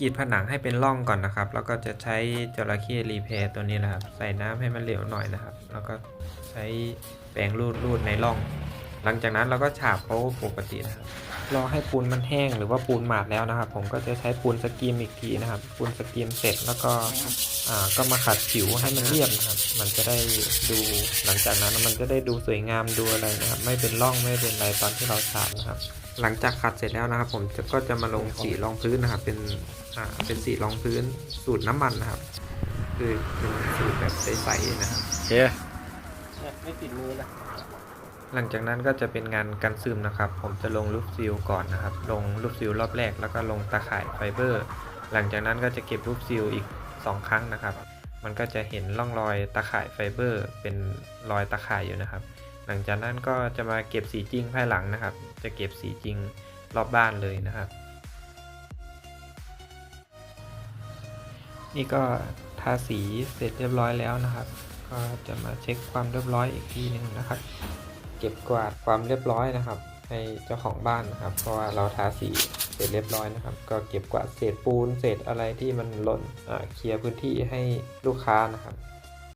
กรีดผนังให้เป็นร่องก่อนนะครับ แล้วก็จะใช้จระเข้รีเพย์ตัวนี้นะครับ ใส่น้ำให้มันเหลวหน่อยนะครับ แล้วก็ใช้แปรงรูดรูดในร่อง หลังจากนั้นเราก็ฉาบเขาปกตินะครับ รอให้ปูนมันแห้งหรือว่าปูนหมาดแล้วนะครับ ผมก็จะใช้ปูนสกีมอีกทีนะครับ ปูนสกีมเสร็จแล้วก็อ่าก็มาขัดผิวให้มันเรียบนะครับ มันจะได้ดูหลังจากนั้นมันจะได้ดูสวยงามดูอะไรนะครับ ไม่เป็นร่องไม่เป็นอะไรตอนที่เราฉาบนะครับ หลังจากขัดเสร็จแล้วนะครับ ผมจะก็จะมาลงสีรองพื้นนะครับ เป็นอ่าเป็นสีรองพื้นสูตรน้ำมันนะครับ คือเป็นสูตรแบบใสๆนะครับ โอเคไม่ติดมือนะหลังจากนั้นก็จะเป็นงานกันซึมนะครับ ผมจะลงลูกซิลก่อนนะครับ ลงลูกซิลรอบแรกแล้วก็ลงตาข่ายไฟเบอร์ หลังจากนั้นก็จะเก็บลูกซิลอีก 2 ครั้งนะครับ มันก็จะเห็นร่องรอยตาข่ายไฟเบอร์ เป็นรอยตาข่ายอยู่นะครับห ลังจากนั้นก็จะมาเก็บสีจริงภายหลังนะครับ จะเก็บสีจริงรอบบ้านเลยนะครับ นี่ก็ทาสีเสร็จเรียบร้อยแล้วนะครับ ก็จะมาเช็คความเรียบร้อยอีกทีหนึ่งนะครับ เก็บกวาดความเรียบร้อยนะครับ ให้เจ้าของบ้านนะครับ เพราะว่าเราทาสีเสร็จเรียบร้อยนะครับ ก็เก็บกวาดเศษปูนเศษอะไรที่มันหล่นเคลียร์พื้นที่ให้ลูกค้านะครับ